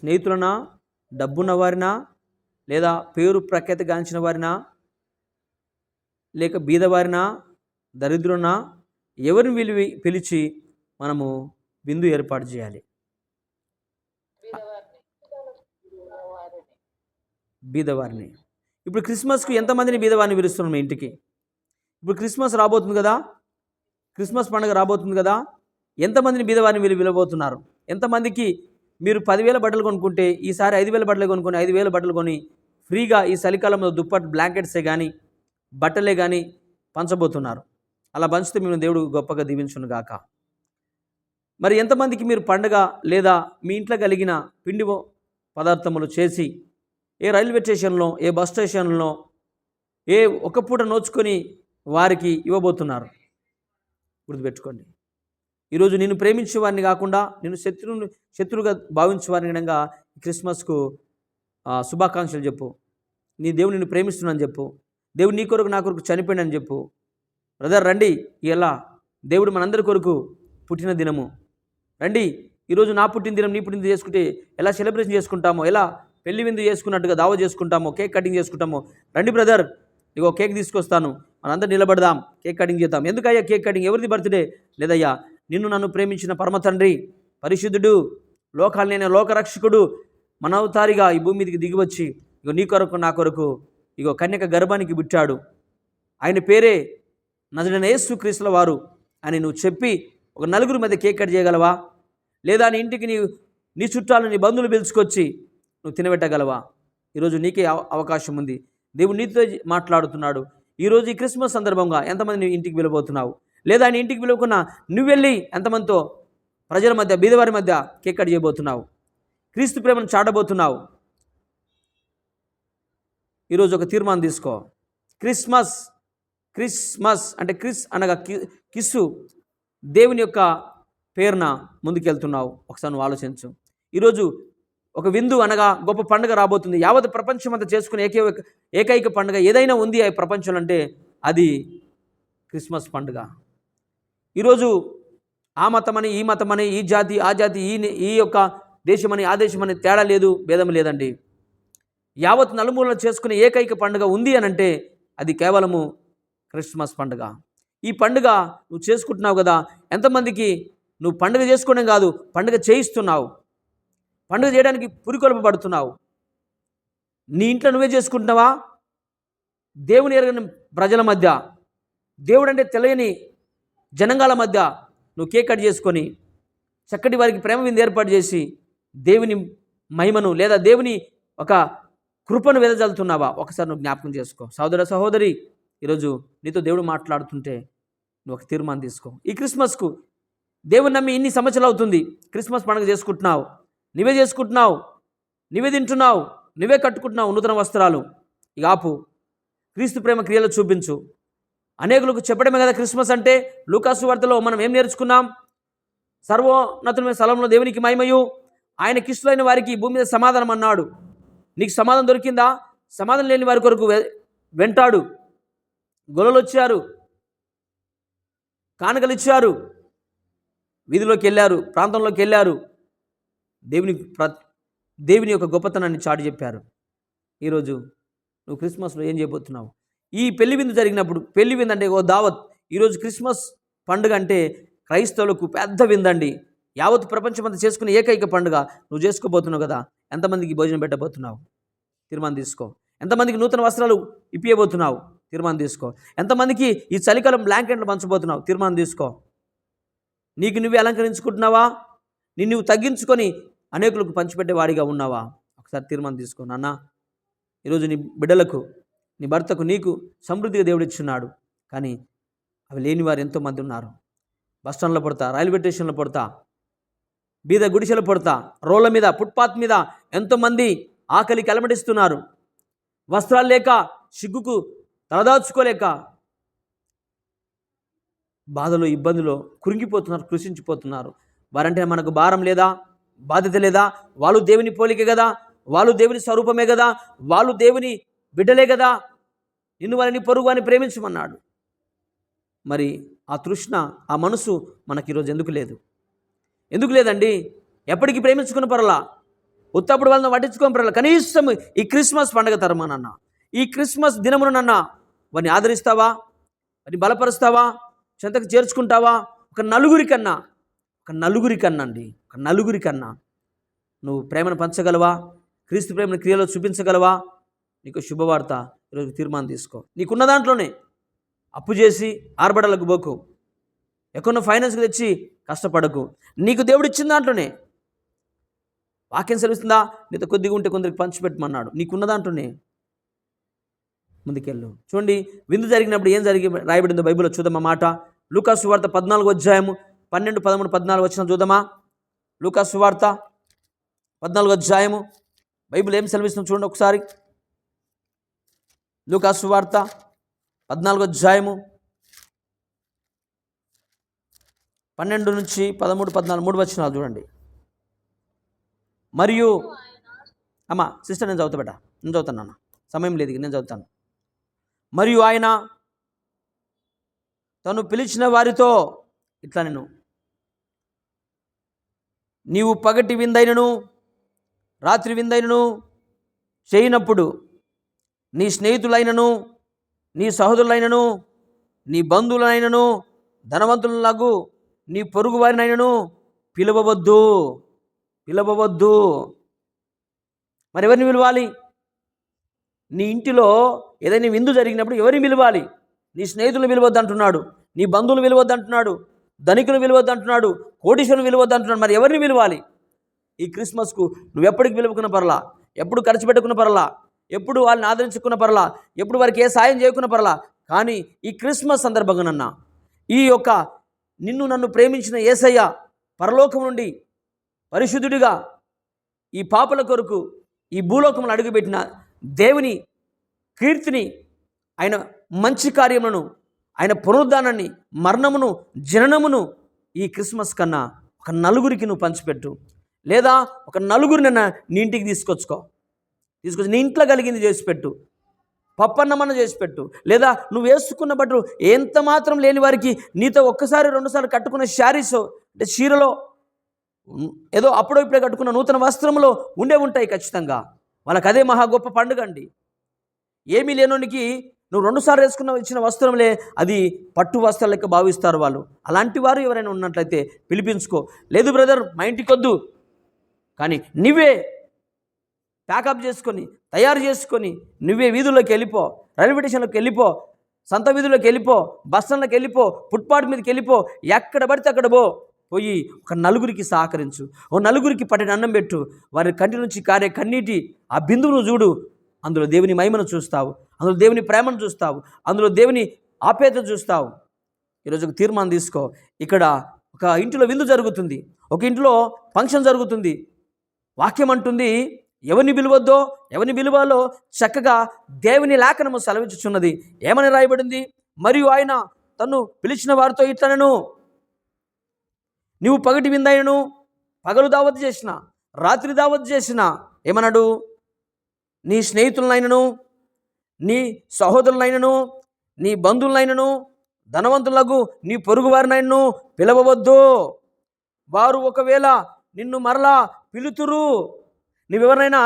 స్నేహితులనా డబ్బున్న వారినా లేదా పేరు ప్రఖ్యాతి గాంచిన వారినా లేక బీదవారినా దరిద్రునా ఎవరిని పిలివి పిలిచి మనము విందు ఏర్పాటు చేయాలి? బీదవారిని. ఇప్పుడు క్రిస్మస్కు ఎంతమందిని బీదవారిని పిలుస్తున్నాం మీ ఇంటికి? ఇప్పుడు క్రిస్మస్ రాబోతుంది కదా? క్రిస్మస్ పండుగ రాబోతుంది కదా? ఎంతమందిని బీదవారిని వీళ్ళు పిలవబోతున్నారు ఎంతమందికి మీరు పదివేల బట్టలు కొనుక్కుంటే ఈసారి ఐదు వేల బట్టలు కొనుక్కొని ఐదు వేల బట్టలు కొని ఫ్రీగా ఈ చలికాలంలో దుప్పట్ బ్లాంకెట్సే కానీ బట్టలే కానీ పంచబోతున్నారు. అలా పంచితే మేము దేవుడు గొప్పగా దీవించును గాక. మరి ఎంతమందికి మీరు పండగ లేదా మీ ఇంట్లో కలిగిన పిండి పదార్థములు చేసి ఏ రైల్వే స్టేషన్లో ఏ బస్ స్టేషన్లో ఏ ఒక పూట నోచుకొని వారికి ఇవ్వబోతున్నారు? గుర్తుపెట్టుకోండి. ఈరోజు నేను ప్రేమించే వారిని కాకుండా నేను శత్రువుని శత్రువుగా భావించే వారిని విధంగా క్రిస్మస్కు శుభాకాంక్షలు చెప్పు. నీ దేవుడు నిన్ను ప్రేమిస్తున్నాను చెప్పు. దేవుడు నీ కొరకు నా కొరకు చనిపోయాడని చెప్పు. బ్రదర్ రండి. ఇలా దేవుడు మనందరి కొరకు పుట్టిన దినము. రండి. ఈరోజు నా పుట్టిన దినం నీ పుట్టిన చేసుకుంటే ఎలా సెలబ్రేషన్ చేసుకుంటామో ఎలా పెళ్ళి విందు చేసుకున్నట్టుగా దావ చేసుకుంటామో కేక్ కటింగ్ చేసుకుంటామో. రండి బ్రదర్. ఇగో కేక్ తీసుకొస్తాను. మనందరం నిలబడదాం. కేక్ కటింగ్ చేద్దాం. ఎందుకయ్యా కేక్ కటింగ్? ఎవరిది బర్త్డే? లేదయ్యా. నిన్ను నన్ను ప్రేమించిన పరమ తండ్రి పరిశుద్ధుడు నేను లోకరక్షకుడు మనవతారిగా ఈ భూమి మీదకి దిగివచ్చి ఇగో నీ కొరకు నా కొరకు ఇగో కన్యక గర్భానికి పుట్టాడు. ఆయన పేరే నదుడైన యేసు క్రీస్తుల వారు అని నువ్వు చెప్పి ఒక నలుగురి మీద కేక్ కట్ చేయగలవా? లేదా నీ ఇంటికి నీ నీ చుట్టాలు నీ బంధువులు పిలుచుకొచ్చి నువ్వు తినబెట్టగలవా? ఈరోజు నీకే అవ- అవకాశం ఉంది. దేవుడు నీతో మాట్లాడుతున్నాడు. ఈరోజు ఈ క్రిస్మస్ సందర్భంగా ఎంతమంది నీ ఇంటికి వెళ్ళబోతున్నావు? లేదా ఆయన ఇంటికి పిలవకున్నా నువ్వు వెళ్ళి ఎంతమందితో ప్రజల మధ్య బీదవారి మధ్య కేక్ కట్ చేయబోతున్నావు? క్రీస్తు ప్రేమను చాటబోతున్నావు? ఈరోజు ఒక తీర్మానం తీసుకో. క్రిస్మస్ క్రిస్మస్ అంటే క్రిస్ అనగా కి- కిస్సు. దేవుని యొక్క పేరున ముందుకెళ్తున్నావు. ఒకసారి నువ్వు ఆలోచించు. ఈరోజు ఒక విందు అనగా గొప్ప పండుగ రాబోతుంది. యావత్ ప్రపంచం అంతా చేసుకునే ఏకైక ఏకైక పండుగ ఏదైనా ఉంది ఆ ప్రపంచంలో అంటే అది క్రిస్మస్ పండుగ. ఈరోజు ఆ మతమని ఈ మతమని ఈ జాతి ఆ జాతి ఈ ఈ యొక్క దేశమని ఆ దేశమని తేడా లేదు భేదం లేదండి. యావత్ నలుమూలన చేసుకునే ఏకైక పండుగ ఉంది అని అంటే అది కేవలము క్రిస్మస్ పండుగ. ఈ పండుగ నువ్వు చేసుకుంటున్నావు కదా ఎంతమందికి నువ్వు పండుగ చేసుకోవడం కాదు పండుగ చేయిస్తున్నావు. పండుగ చేయడానికి పురికొల్పబడుతున్నావు. నీ ఇంట్లో నువ్వే చేసుకుంటున్నావా? దేవుని ఎరగని ప్రజల మధ్య. దేవుడు అంటే తెలియని జనంగాల మధ్య నువ్వు కేక్ కట్ చేసుకొని చక్కటి వారికి ప్రేమ విందు ఏర్పాటు చేసి దేవుని మహిమను లేదా దేవుని ఒక కృపను వెదజల్లుతున్నావా? ఒకసారి నువ్వు జ్ఞాపకం చేసుకో. సహోదర సహోదరి ఈరోజు నీతో దేవుడు మాట్లాడుతుంటే నువ్వు ఒక తీర్మానం తీసుకో. ఈ క్రిస్మస్కు దేవుని నమ్మి ఇన్ని సంవత్సరాలు అవుతుంది. క్రిస్మస్ పండుగ చేసుకుంటున్నావు. నువ్వే చేసుకుంటున్నావు. నువ్వే తింటున్నావు. నువ్వే కట్టుకుంటున్నావు నూతన వస్త్రాలు. ఇక ఆపు. క్రీస్తు ప్రేమ క్రియలు చూపించు. అనేకులకు చెప్పడమే కదా క్రిస్మస్ అంటే? లూకాసు వార్తలో మనం ఏం నేర్చుకున్నాం? సర్వోన్నతమైన స్థలంలో దేవునికి మహిమయు. ఆయన కిష్టులైన వారికి భూమి మీద సమాధానం అన్నాడు. నీకు సమాధానం దొరికిందా? సమాధానం లేని వారి కొరకు వెంటాడు. గొలలు వచ్చారు కానుకలు ఇచ్చారు వీధిలోకి వెళ్ళారు. ప్రాంతంలోకి వెళ్ళారు. దేవుని ప్ర దేవుని యొక్క గొప్పతనాన్ని చాటి చెప్పారు. ఈరోజు నువ్వు క్రిస్మస్లో ఏం చేయబోతున్నావు? ఈ పెళ్ళి విందు జరిగినప్పుడు పెళ్ళి విందు అంటే ఓ దావత్. ఈరోజు క్రిస్మస్ పండుగ అంటే క్రైస్తవులకు పెద్ద విందండి. యావత్ ప్రపంచమంతా చేసుకునే ఏకైక పండుగ. నువ్వు చేసుకోబోతున్నావు కదా ఎంతమందికి భోజనం పెట్టబోతున్నావు? తీర్మానం తీసుకో. ఎంతమందికి నూతన వస్త్రాలు ఇప్పియబోతున్నావు? తీర్మానం తీసుకో. ఎంతమందికి ఈ చలికాలం బ్లాంకెట్లు పంచబోతున్నావు? తీర్మానం తీసుకో. నీకు నువ్వే అలంకరించుకుంటున్నావా? నిన్ను నువ్వు తగ్గించుకొని అనేకులకు పంచిపెట్టే వాడిగా ఉన్నావా? ఒకసారి తీర్మానం తీసుకో నాన్న. ఈరోజు నీ బిడ్డలకు నీ భర్తకు నీకు సమృద్ధిగా దేవుడు ఇచ్చున్నాడు కానీ అవి లేని వారు ఎంతోమంది ఉన్నారు. బస్ స్టాండ్లో పడతా రైల్వే స్టేషన్లో పడతా బీద గుడిసెలు పడతా రోడ్ల మీద ఫుట్పాత్ మీద ఎంతోమంది ఆకలి కలమటిస్తున్నారు వస్త్రాలు లేక సిగ్గుకు తలదాచుకోలేక బాధలు ఇబ్బందులు కురింగిపోతున్నారు కృషించిపోతున్నారు వారంటే మనకు భారం లేదా? బాధ్యత లేదా? వాళ్ళు దేవుని పోలికే కదా? వాళ్ళు దేవుని స్వరూపమే కదా? వాళ్ళు దేవుని బిడ్డలే కదా? నిన్ను వారిని పొరుగు అని ప్రేమించమన్నాడు. మరి ఆ తృష్ణ ఆ మనసు మనకి ఈరోజు ఎందుకు లేదు? ఎందుకు లేదండి? ఎప్పటికీ ప్రేమించుకుని పరలా? ఉత్తప్పుడు వాళ్ళని పట్టించుకొని పర్వాలేదు కనీసం ఈ క్రిస్మస్ పండగ తరమానన్న ఈ క్రిస్మస్ దినమునన్న వారిని ఆదరిస్తావా? వారిని బలపరుస్తావా? చెంతకు చేర్చుకుంటావా? ఒక నలుగురికన్నా ఒక నలుగురికన్నా అండి ఒక నలుగురికన్నా నువ్వు ప్రేమను పంచగలవా? క్రీస్తు ప్రేమను క్రియలో చూపించగలవా? నీకు శుభవార్త ఈరోజు తీర్మానం తీసుకో. నీకున్న దాంట్లోనే అప్పు చేసి ఆర్బడలకు పోకు. ఎక్కడో ఫైనాన్స్కి తెచ్చి కష్టపడకు. నీకు దేవుడు ఇచ్చిన దాంట్లోనే వాక్యం సెలవిస్తుందా? నీతో కొద్దిగా ఉంటే కొందరికి పంచిపెట్టమన్నాడు నీకున్న దాంట్లోనే ముందుకెళ్ళు. చూడండి విందు జరిగినప్పుడు ఏం జరిగి రాయబడిందో బైబిల్లో చూద్దామా మాట? లూకాసు వార్త పద్నాలుగు అధ్యాయము పన్నెండు పదమూడు పద్నాలుగు వచ్చిన చూద్దామా? లూకాసు వార్త పద్నాలుగు అధ్యాయము బైబిల్ ఏం సెలవిస్తుంది చూడండి ఒకసారి. లూకాసు వార్త పద్నాలుగో అధ్యాయము పన్నెండు నుంచి పదమూడు పద్నాలుగు మూడు వచ్చినాలు చూడండి. మరియు అమ్మా సిస్టర్ నేను చదువుతా బేట నేను చదువుతాను నాన్న. సమయం లేదు నేను చదువుతాను. మరియు ఆయన తను పిలిచిన వారితో ఇట్లా నేను నీవు పగటి విందైనను రాత్రి విందైనను చేయనప్పుడు నీ స్నేహితులైనను నీ సహోదరులైనను నీ బంధువులైనను ధనవంతులకు నీ పొరుగువారినైనను పిలవవద్దు. పిలవవద్దు. మరి ఎవరిని పిలవాలి? నీ ఇంటిలో ఏదైనా విందు జరిగినప్పుడు ఎవరిని పిలవాలి? నీ స్నేహితులు పిలవద్దు అంటున్నాడు నీ బంధువులు పిలవద్దు అంటున్నాడు ధనికులు పిలవద్దు అంటున్నాడు కోటీశ్వరులు పిలవద్దు అంటున్నాడు మరి ఎవరిని పిలవాలి? ఈ క్రిస్మస్కు నువ్వెప్పటికి పిలుపుకున్న పర్లా? ఎప్పుడు ఖర్చు పెట్టుకున్న పర్లా? ఎప్పుడు వాళ్ళని ఆదరించుకున్న పర్లా ఎప్పుడు వారికి ఏ సాయం చేయకున్న పర్లా కానీ ఈ క్రిస్మస్ సందర్భంగానన్నా ఈ యొక్క నిన్ను నన్ను ప్రేమించిన ఏసయ్య పరలోకం నుండి పరిశుద్ధుడిగా ఈ పాపల కొరకు ఈ భూలోకంలో అడుగుపెట్టిన దేవుని కీర్తిని ఆయన మంచి కార్యములను ఆయన పునరుద్ధానాన్ని మరణమును జననమును ఈ క్రిస్మస్ కన్నా ఒక నలుగురికి నువ్వు పంచిపెట్టు. లేదా ఒక నలుగురినన్నా నీ ఇంటికి తీసుకొచ్చుకో. తీసుకొచ్చి నీ ఇంట్లో కలిగింది చేసి పెట్టు పప్పన్నమన్న చేసి పెట్టు లేదా నువ్వు వేసుకున్న బట్టలు ఎంత మాత్రం లేని వారికి నీతో ఒక్కసారి రెండుసార్లు కట్టుకున్న శారీస్ అంటే చీరలో ఏదో అప్పుడో ఇప్పుడే కట్టుకున్న నూతన వస్త్రంలో ఉండే ఉంటాయి ఖచ్చితంగా. వాళ్ళకి అదే మహా గొప్ప పండుగ అండి. ఏమీ లేనోనికి నువ్వు రెండుసార్లు వేసుకున్న ఇచ్చిన వస్త్రంలే అది పట్టు వస్త్రాలు లెక్క భావిస్తారు వాళ్ళు. అలాంటి వారు ఎవరైనా ఉన్నట్లయితే పిలిపించుకో. లేదు బ్రదర్ మా ఇంటికి వద్దు కానీ నువ్వే ప్యాకప్ చేసుకొని తయారు చేసుకొని నువ్వే వీధుల్లోకి వెళ్ళిపో రైల్వే స్టేషన్లోకి వెళ్ళిపో సంత వీధుల్లోకి వెళ్ళిపో బస్ స్టాండ్లోకి వెళ్ళిపో ఫుట్పాత్ మీదకి వెళ్ళిపో ఎక్కడ పడితే అక్కడ పో. పోయి ఒక నలుగురికి సహకరించు. ఓ నలుగురికి పట్టిన అన్నం పెట్టు. వారి కంటి నుంచి కారే కన్నీటి ఆ బిందువును చూడు. అందులో దేవుని మహిమను చూస్తావు. అందులో దేవుని ప్రేమను చూస్తావు. అందులో దేవుని ఆప్యాయతను చూస్తావు. ఈరోజు ఒక తీర్మానం తీసుకో. ఇక్కడ ఒక ఇంటిలో విందు జరుగుతుంది. ఒక ఇంట్లో ఫంక్షన్ జరుగుతుంది. వాక్యం అంటుంది ఎవరిని పిలువద్దో ఎవరిని పిలువాలో చక్కగా దేవుని లేఖనము సెలవించుచున్నది. ఏమని రాయబడింది? మరియు ఆయన తను పిలిచిన వారితో ఇట్లనను. నీవు పగటి విందైనను పగలు దావత్ చేసిన రాత్రి దావత్ చేసిన ఏమన్నాడు నీ స్నేహితులనైనను నీ సహోదరులైనను నీ బంధువులైనను ధనవంతులకు నీ పొరుగువారినైనను పిలవవద్దు. వారు ఒకవేళ నిన్ను మరలా పిలుతురు నువ్వెవరినైనా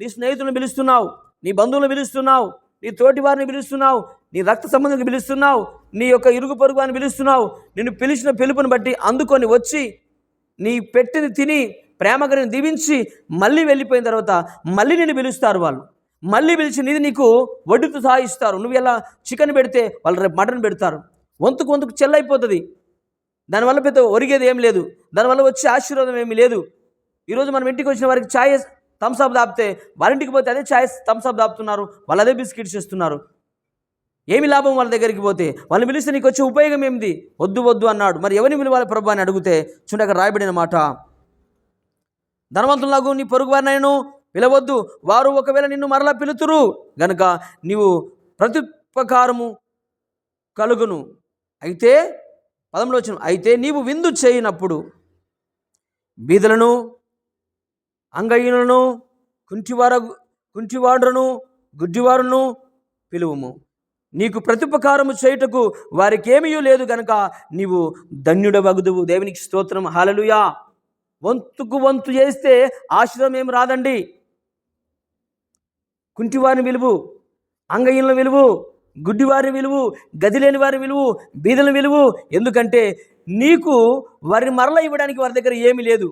నీ స్నేహితులను పిలుస్తున్నావు నీ బంధువులను పిలుస్తున్నావు నీ తోటి వారిని పిలుస్తున్నావు నీ రక్త సంబంధిని పిలుస్తున్నావు నీ యొక్క ఇరుగు పొరుగు అని పిలుస్తున్నావు నిన్ను పిలిచిన పిలుపుని బట్టి అందుకొని వచ్చి నీ పెట్టిని తిని ప్రేమగా దీవించి మళ్ళీ వెళ్ళిపోయిన తర్వాత మళ్ళీ నిన్ను పిలుస్తారు వాళ్ళు. మళ్ళీ పిలిచి నీది నీకు వడ్డుతో సహా ఇస్తారు నువ్వు ఎలా చికెన్ పెడితే వాళ్ళు రేపు మటన్ పెడతారు. వంతుకు వంతుకు చెల్లైపోతుంది. దానివల్ల పెద్ద ఒరిగేది ఏం లేదు. దానివల్ల వచ్చే ఆశీర్వాదం ఏమీ లేదు. ఈరోజు మనం ఇంటికి వచ్చిన వారికి ఛాయ్ థమ్స్అప్ దాపితే వారింటికి పోతే అదే ఛాయ్ థమ్స్అప్ దాపుతున్నారు. వాళ్ళు అదే బిస్కెట్స్ ఇస్తున్నారు ఏమి లాభం వాళ్ళ దగ్గరికి పోతే? వాళ్ళు పిలిస్తే నీకు వచ్చే ఉపయోగం ఏమిటి వద్దు వద్దు అన్నాడు. మరి ఎవరిని పిలవాలి ప్రభు అని అడిగితే చూడండి అక్కడ రాయబడిన మాట. ధనవంతులాగు నీ పొరుగు వారినైను పిలవద్దు. వారు ఒకవేళ నిన్ను మరలా పిలుతురు గనుక నీవు ప్రత్యుపకారము కలుగును. అయితే పదంలో వచ్చిన అయితే నీవు విందు చేయనప్పుడు బీదలను అంగయ్యులను కుంటివార కుంటివాడును గుడ్డివారును పిలువుము. నీకు ప్రతిపకారము చేయుటకు వారికి ఏమీ లేదు గనక నీవు ధన్యుడవగుదువు. దేవునికి స్తోత్రం. హాలలుయా వంతుకు వంతు చేస్తే ఆశ్రమం ఏం రాదండి. కుంటివారిని విలువు అంగయ్యుల విలువు గుడ్డివారి విలువు గదిలేని వారి విలువు బీదల విలువు ఎందుకంటే నీకు వారిని మరల ఇవ్వడానికి వారి దగ్గర ఏమీ లేదు.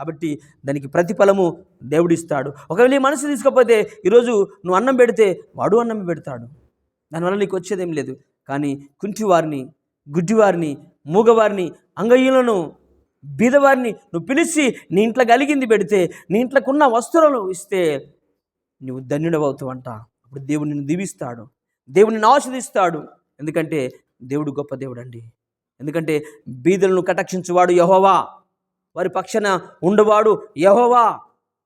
కాబట్టి దానికి ప్రతిఫలము దేవుడిస్తాడు. ఒకవేళ ఈ మనసు తీసుకోకపోతే ఈరోజు నువ్వు అన్నం పెడితే వాడు అన్నం పెడతాడు. దానివల్ల నీకు వచ్చేదేం లేదు. కానీ కుంటివారిని గుడ్డివారిని మూగవారిని అంగయ్యులను బీదవారిని నువ్వు పిలిచి నీ ఇంట్లో కలిగింది పెడితే నీ ఇంట్లోకున్న వస్తువులను ఇస్తే నువ్వు ధన్యుడవవుతావంట. అప్పుడు దేవుడు నిన్ను దీవిస్తాడు. దేవుడు నిన్ను ఆస్వాదిస్తాడు ఎందుకంటే దేవుడు గొప్ప దేవుడు అండి ఎందుకంటే బీదలను కటాక్షించువాడు యహోవా. వారి పక్షన ఉండవాడు యహోవా.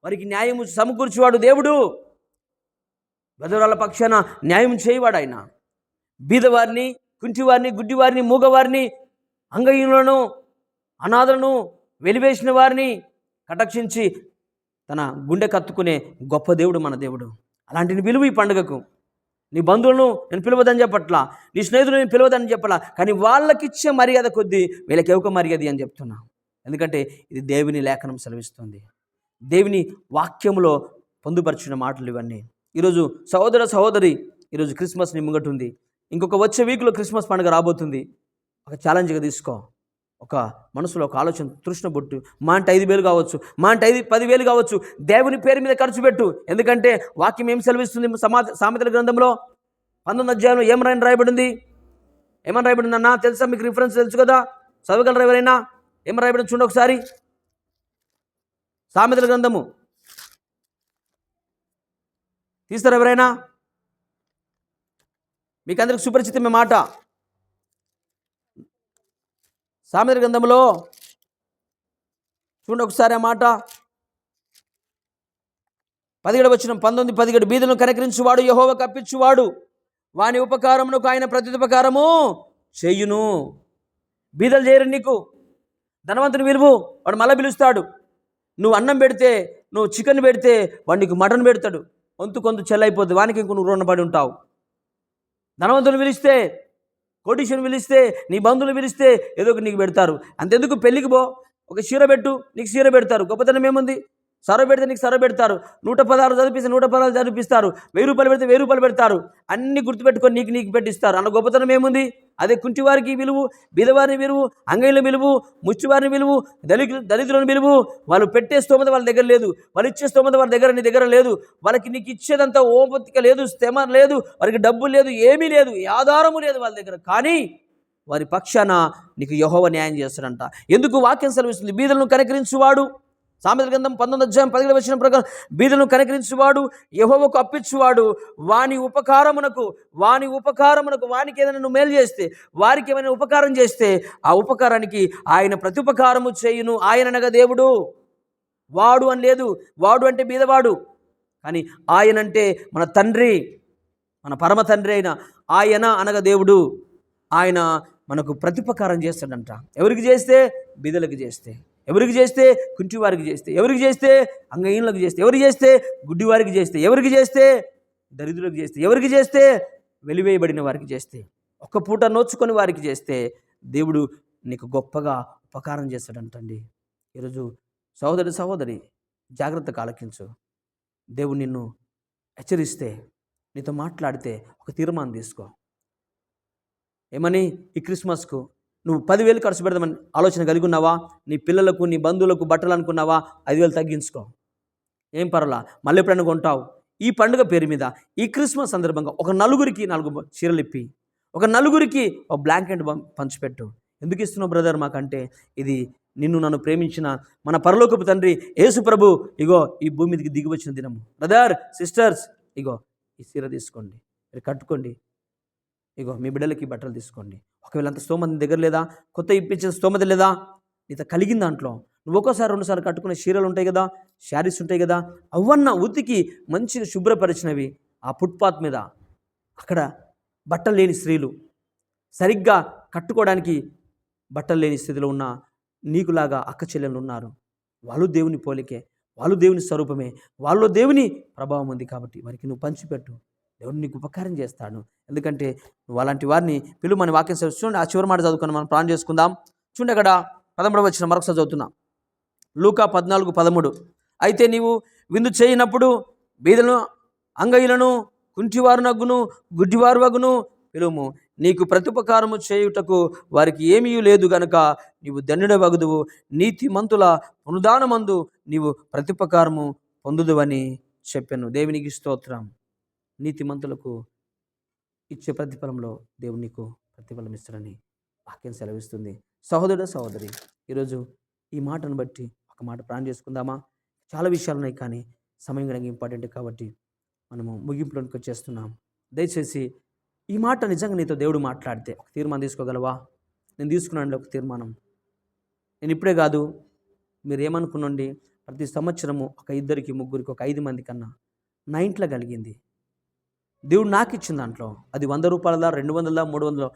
వారికి న్యాయము సమకూర్చేవాడు దేవుడు. బెదవరాల పక్షాన న్యాయం చేయవాడు ఆయన బీదవారిని కుంటివారిని గుడ్డివారిని మూగవారిని అంగహీనులను అనాథలను వెలివేసిన వారిని కటాక్షించి తన గుండె కత్తుకునే గొప్ప దేవుడు మన దేవుడు. అలాంటిని పిలువు ఈ పండుగకు. నీ బంధువులను నేను పిలవదని చెప్పట్లా. నీ స్నేహితులు నేను పిలవదని చెప్పలా కానీ వాళ్ళకిచ్చే మర్యాద కొద్దీ వీళ్ళకి ఎవక మర్యాద అని చెప్తున్నా. ఎందుకంటే ఇది దేవుని లేఖనం సెలవిస్తుంది. దేవుని వాక్యములో పొందుపరిచిన మాటలు ఇవన్నీ. ఈరోజు సహోదర సహోదరి ఈరోజు క్రిస్మస్ నీ ఉంది. ఇంకొక వచ్చే వీక్లో క్రిస్మస్ పండుగ రాబోతుంది. ఒక ఛాలెంజ్గా తీసుకో. ఒక మనసులో ఒక ఆలోచన తృష్ణ బొట్టు మా అంటే ఐదు వేలు కావచ్చు మా అంటే ఐదు పదివేలు కావచ్చు దేవుని పేరు మీద ఖర్చు పెట్టు. ఎందుకంటే వాక్యం ఏం సెలవిస్తుంది? సమా సామెతల గ్రంథంలో పంతొమ్మిది అధ్యాయంలో ఏమైనా రాయబడింది? ఏమని రాయబడింది అన్న తెలుసా? మీకు రిఫరెన్స్ తెలుసు కదా? చదవగలరా ఎవరైనా? ఏం రాయబడి చూడండి ఒకసారి. సామెతల గ్రంథము. తీస్తారు ఎవరైనా? మీకు అందరికి సుపరిచితమే మాట. సామెతల గ్రంథంలో చూడండి ఒకసారి ఆ మాట. పదిహేడు వచ్చిన పంతొమ్మిది పదిహేడు బీదులను కనకరించువాడు యహోవ కప్పించువాడు. వాని ఉపకారమునకు ఆయన ప్రత్యుపకారము చెయ్యును బీదలు చేయరు నీకు. ధనవంతుని విలువు వాడు మళ్ళీ పిలుస్తాడు. నువ్వు అన్నం పెడితే నువ్వు చికెన్ పెడితే వాడు నీకు మటన్ పెడతాడు. వంతు కొంత చెల్లైపోతుంది వానికి ఇంకో నువ్వు రుణపడి ఉంటావు. ధనవంతుని పిలిస్తే కోటీశ్వరుని పిలిస్తే నీ బంధువులు పిలిస్తే ఏదో ఒకటి నీకు పెడతారు. అంతెందుకు? పెళ్ళికి పో. ఒక చీర పెట్టు నీకు చీర పెడతారు. గొప్పతనం ఏముంది? సర పెడితే నీకు సర పెడతారు. నూట పదహారు చదివిస్తే నూట పదహారు చదివిస్తారు. వెయ్యి రూపాయలు పెడితే వెయ్యి రూపాయలు పెడతారు. అన్ని గుర్తుపెట్టుకొని నీకు నీకు పెట్టిస్తారు. అన్న గొప్పతనం ఏముంది? అదే కుంటివారికి విలువు బీదవారిని విలువు అంగైల విలువు ముచ్చివారిని విలువు దళితులు దళితులను విలువు వాళ్ళు పెట్టే స్తోమత వాళ్ళ దగ్గర లేదు వాళ్ళు ఇచ్చే స్తోమత వాళ్ళ దగ్గర నీ దగ్గర లేదు వాళ్ళకి నీకు ఇచ్చేదంతా ఓపతిక లేదు స్తెమ లేదు వారికి డబ్బు లేదు ఏమీ లేదు ఆధారము లేదు వాళ్ళ దగ్గర. కానీ వారి పక్షాన నీకు యహోవ న్యాయం చేస్తాడంట. ఎందుకు వాక్యం సెలవిస్తుంది? బీదలను కనకరించువాడు. సామెతల గ్రంథం పంతొమ్మిది అధ్యాయం పదిహేడు వచ్చిన ప్రకారం బీదలను కనకరించువాడు యహోవకు అప్పించువాడు వాని ఉపకారమునకు వాని ఉపకారమునకు వానికి ఏదైనా నువ్వు మేలు చేస్తే వారికి ఏమైనా ఉపకారం చేస్తే ఆ ఉపకారానికి ఆయన ప్రత్యుపకారము చేయును. ఆయన అనగా దేవుడు. వాడు అని లేదు. వాడు అంటే బీదవాడు. కానీ ఆయన అంటే మన తండ్రి మన పరమ తండ్రి అయిన ఆయన అనగా దేవుడు. ఆయన మనకు ప్రతిపకారం చేస్తాడంట. ఎవరికి చేస్తే? బీదలకు చేస్తే. ఎవరికి చేస్తే? కుంటివారికి చేస్తే. ఎవరికి చేస్తే? అంగహీనులకు చేస్తే. ఎవరికి చేస్తే? గుడ్డివారికి చేస్తే. ఎవరికి చేస్తే? దరిద్రులకు చేస్తే. ఎవరికి చేస్తే? వెలివేయబడిన వారికి చేస్తే. ఒక్క పూట నోచుకొని వారికి చేస్తే దేవుడు నీకు గొప్పగా ఉపకారం చేస్తాడంటండి ఈరోజు సహోదరి సహోదరి జాగ్రత్త ఆలకించు దేవుడు నిన్ను హెచ్చరిస్తే నీతో మాట్లాడితే ఒక తీర్మానం తీసుకో. ఏమని? ఈ క్రిస్మస్కు నువ్వు పదివేలు ఖర్చు పెడదామని ఆలోచన కలిగి ఉన్నావా నీ పిల్లలకు నీ బంధువులకు బట్టలు అనుకున్నావా? ఐదు వేలు తగ్గించుకో. ఏం పర్వాలా? మళ్ళీ ఎప్పుడైనా కొంటావు. ఈ పండుగ పేరు మీద ఈ క్రిస్మస్ సందర్భంగా ఒక నలుగురికి నాలుగు చీరలు ఇప్పి ఒక నలుగురికి ఒక బ్లాంకెట్ పంచిపెట్టు. ఎందుకు ఇస్తున్నావు బ్రదర్ మాకంటే? ఇది నిన్ను నన్ను ప్రేమించిన మన పరలోకపు తండ్రి యేసు ప్రభు. ఇగో ఈ భూమి మీదకి దిగి వచ్చిన దినము. బ్రదర్ సిస్టర్స్ ఇగో ఈ చీర తీసుకోండి. మీరు కట్టుకోండి. ఇగో మీ బిడ్డలకి బట్టలు తీసుకోండి. ఒకవేళ అంత స్తోమత దగ్గర లేదా కొత్త ఇప్పించిన స్తోమత లేదా నీతో కలిగిన దాంట్లో. నువ్వు ఒక్కోసారి రెండుసార్లు కట్టుకునే చీరలు ఉంటాయి కదా శారీస్ ఉంటాయి కదా అవన్న ఉతికి మంచి శుభ్రపరిచినవి ఆ ఫుట్పాత్ మీద. అక్కడ బట్టలు లేని స్త్రీలు సరిగ్గా కట్టుకోవడానికి బట్టలు లేని స్థితిలో ఉన్న నీకులాగా అక్క చెల్లెలు ఉన్నారు. వాళ్ళు దేవుని పోలికే వాళ్ళు దేవుని స్వరూపమే వాళ్ళు దేవుని ప్రభావం ఉంది కాబట్టి వారికి నువ్వు పంచిపెట్టు. దేవుడు నీకు ఉపకారం చేస్తాడు. ఎందుకంటే నువ్వు అలాంటి వారిని పిలువమని వాక్యం చూడండి ఆ చివరి మాట చదువుకొని మనం ప్లాన్ చేసుకుందాం. చూడండి అక్కడ పదమూడవ వచ్చిన మరొకసారి చదువుతున్నా. లూకా పద్నాలుగు పదమూడు. అయితే నీవు విందు చేయనప్పుడు బీదలను అంగయ్యులను కుంటివారు నగ్గును గుడ్డివారు వగును పిలుము. నీకు ప్రతిపకారము చేయుటకు వారికి ఏమీ లేదు గనక నీవు దండుడ వగుదువు. నీతిమంతుల పునదానమందు నీవు ప్రతిపకారము పొందుదువని చెప్పాను. దేవునికి స్తోత్రం. నీతిమంతులకు ఇచ్చే ప్రతిఫలంలో దేవుడు నీకు ప్రతిఫలం ఇస్తాడని వాక్యం సెలవిస్తుంది. సహోదరుడు సహోదరి ఈరోజు ఈ మాటను బట్టి ఒక మాట ప్రాణం చేసుకుందామా? చాలా విషయాలు ఉన్నాయి కానీ సమయం కూడా ఇంపార్టెంట్ కాబట్టి మనము ముగింపులోనికి వచ్చేస్తున్నాం. దయచేసి ఈ మాట నిజంగా నీతో దేవుడు మాట్లాడితే ఒక తీర్మానం తీసుకోగలవా? నేను తీసుకున్నాను ఒక తీర్మానం. నేను ఇప్పుడే కాదు మీరు ఏమనుకునండి ప్రతి సంవత్సరము ఒక ఇద్దరికి ముగ్గురికి ఒక ఐదు మంది కన్నా నా ఇంట్లో కలిగింది. దేవుడు నాకు ఇచ్చిన దాంట్లో. అది వంద రూపాయలదా రెండు వందలదా మూడు వందల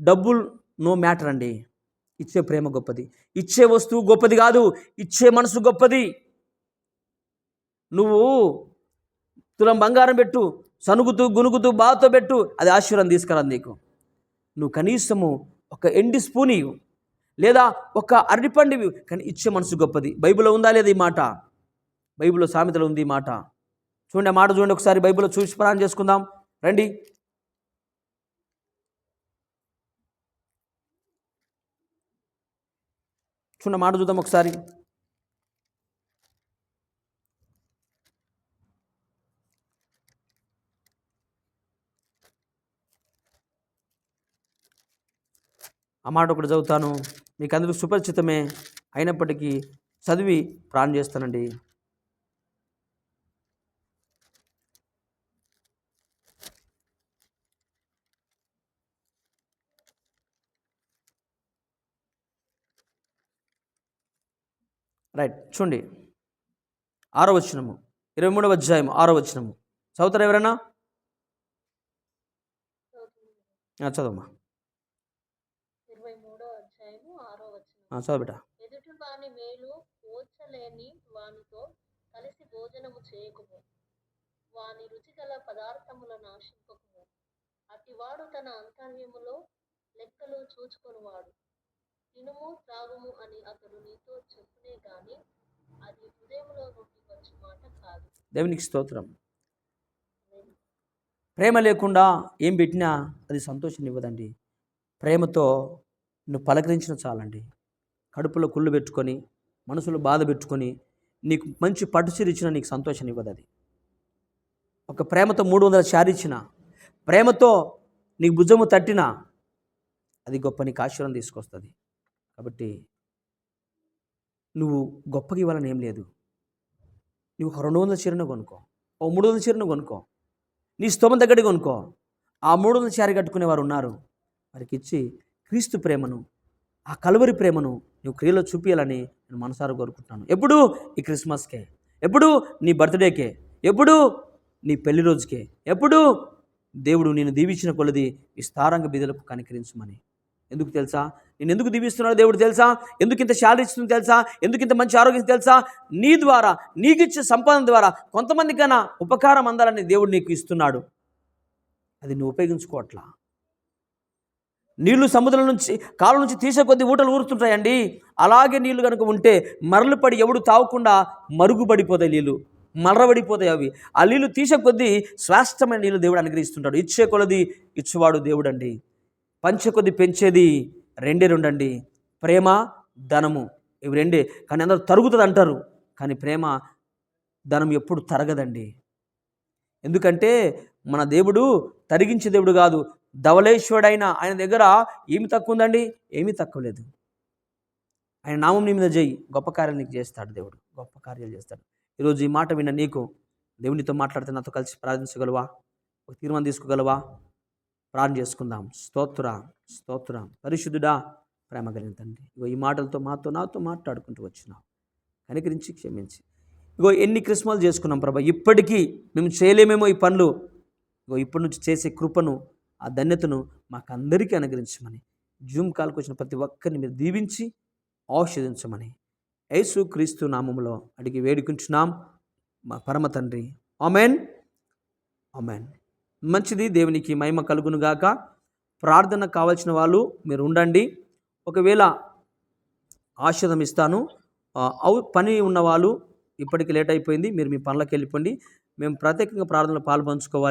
డబ్బులు నో మ్యాటర్ అండి. ఇచ్చే ప్రేమ గొప్పది. ఇచ్చే వస్తువు గొప్పది కాదు. ఇచ్చే మనసు గొప్పది. నువ్వు తులం బంగారం పెట్టు సనుగుతూ గునుగుతూ బాధతో పెట్టు అది ఆశీర్వాదం తీసుకురాదు నీకు. నువ్వు కనీసము ఒక ఎండి స్పూన్ ఇవ్వు. లేదా ఒక అరటిపండివి కానీ ఇచ్చే మనసు గొప్పది. బైబిల్లో ఉందా లేదా ఈ మాట? బైబిల్లో సామెతలో ఉంది ఈ మాట. చూడండి మాట చూడండి ఒకసారి బైబిల్లో చూసి ప్రాణం చేసుకుందాం. రండి. చూడండి మాట చూద్దాం ఒకసారి. ఆ మాట ఒకటి చదువుతాను. మీకు అందరికీ సుపరిచితమే అయినప్పటికీ చదివి ప్రాణం చేస్తానండి. రైట్ చూడండి. ఆరో వచనము ఇరవై మూడవ అధ్యాయం ఆరో వచనము. చదువుతారా ఎవరైనా? చదవమ్మా. చదువు బిడ్డ వాని మేలు ఓర్చలేని వానితో కలిసి భోజనము చేయకుము. వాని రుచిగల నాశింపకుము. అటివాడు తన అంతర్యములో లెక్కలు చూచుకొనువాడు. తినుము త్రాగుము అని అతడు నీతో చెప్పునే గాని అది హృదయములో నుండి వచ్చి మాట కాదు. దేవునికి స్తోత్రం. ప్రేమ లేకుండా ఏం పెట్టినా అది సంతోషం ఇవ్వదండి ప్రేమతో నువ్వు పలకరించిన చాలండి. కడుపులో కుళ్ళు పెట్టుకొని మనసులో బాధ పెట్టుకొని నీకు మంచి పట్టుచీర ఇచ్చిన నీకు సంతోషం ఇవ్వదు అది ఒక ప్రేమతో మూడు వందల చారు ఇచ్చిన ప్రేమతో నీకు భుజము తట్టినా అది గొప్ప నీకు ఆశీర్వాదం తీసుకొస్తుంది. కాబట్టి నువ్వు గొప్పగా ఇవ్వాలని ఏం లేదు. నువ్వు ఒక రెండు వందల చీరను కొనుక్కో. ఓ మూడు వందల చీరను కొనుక్కో. నీ స్తోమం దగ్గర కొనుక్కో. ఆ మూడు వందల చీర కట్టుకునే వారు ఉన్నారు. వారికి ఇచ్చి క్రీస్తు ప్రేమను ఆ కలువరి ప్రేమను నువ్వు క్రియలో చూపించాలని నేను మనసారా కోరుకుంటున్నాను. ఎప్పుడు ఈ క్రిస్మస్కే. ఎప్పుడు నీ బర్త్డేకే. ఎప్పుడు నీ పెళ్ళి రోజుకే. ఎప్పుడు దేవుడు నేను దీవించిన కొలది విస్తారంగా బిదలకు కనికరించమని. ఎందుకు తెలుసా? నేను ఎందుకు దీవిస్తున్నాడు దేవుడు తెలుసా? ఎందుకు ఇంత శాలరీ ఇస్తుంది తెలుసా? ఎందుకు ఇంత మంచి ఆరోగ్యం తెలుసా? నీ ద్వారా నీకు ఇచ్చే సంపాదన ద్వారా కొంతమందికైనా ఉపకారం అందాలని దేవుడు నీకు ఇస్తున్నాడు. అది నువ్వు ఉపయోగించుకోవట్లా? నీళ్ళు సముద్రం నుంచి కాలం నుంచి తీసే కొద్ది ఊటలు ఊరుతుంటాయండి. అలాగే నీళ్ళు కనుక ఉంటే మరలు పడి ఎవడు తాగకుండా మరుగుపడిపోతాయి నీళ్ళు మర్రబడిపోతాయి అవి. ఆ నీళ్ళు తీసే కొద్దీ శ్రేష్టమైన నీళ్ళు దేవుడు అనుగ్రహిస్తుంటాడు. ఇచ్చే కొలది ఇచ్చేవాడు దేవుడు అండి పంచే కొద్ది పెంచేది రెండే రెండండి. ప్రేమ ధనము. ఇవి రెండే. కానీ అందరూ తరుగుతుంది అంటారు. కానీ ప్రేమ ధనం ఎప్పుడు తరగదండి. ఎందుకంటే మన దేవుడు తరిగించే దేవుడు కాదు. ధవలేశ్వరుడైన ఆయన దగ్గర ఏమి తక్కువ ఉందండి? ఏమీ తక్కువ లేదు. ఆయన నామం నీ మీద జై గొప్ప కార్యాలు నీకు చేస్తాడు దేవుడు. గొప్ప కార్యాలు చేస్తాడు. ఈరోజు ఈ మాట విన్న నీకు దేవునితో మాట్లాడితే నాతో కలిసి ప్రార్థించగలవా? ఒక తీర్మానం తీసుకోగలవా? ప్రార్థన చేసుకుందాం. స్తోత్ర. స్తోత్రం. పరిశుద్ధుడా ప్రేమ కలిగిన తండ్రి. ఇగో ఈ మాటలతో మాతో నాతో మాట్లాడుకుంటూ వచ్చినావు. కనికరించి క్షమించి. ఇగో ఎన్ని క్రిస్మలు చేసుకున్నాం ప్రభా. ఇప్పటికీ మేము చేయలేమేమో ఈ పనులు. ఇగో ఇప్పటి నుంచి చేసే కృపను ఆ ధన్యతను మాకందరికీ అనుగ్రహించమని జూమ్ కాల్కి వచ్చిన ప్రతి ఒక్కరిని మీరు దీవించి ఆశీర్దించమని యేసు క్రీస్తు నామములో అడిగి వేడుకుంటున్నాం. మా పరమ తండ్రి. ఆమెన్. ఆమెన్. మంచిది దేవునికి మహిమ కలుగునుగాక ప్రార్థన కావాల్సిన వాళ్ళు మీరు ఉండండి ఒకవేళ ఆశీర్వాదం ఇస్తాను. అవు పని ఉన్నవాళ్ళు ఇప్పటికి లేట్ అయిపోయింది. మీరు మీ పనులకు వెళ్ళిపోండి మేము ప్రత్యేకంగా ప్రార్థనలో పాల్పంచుకోవాలి.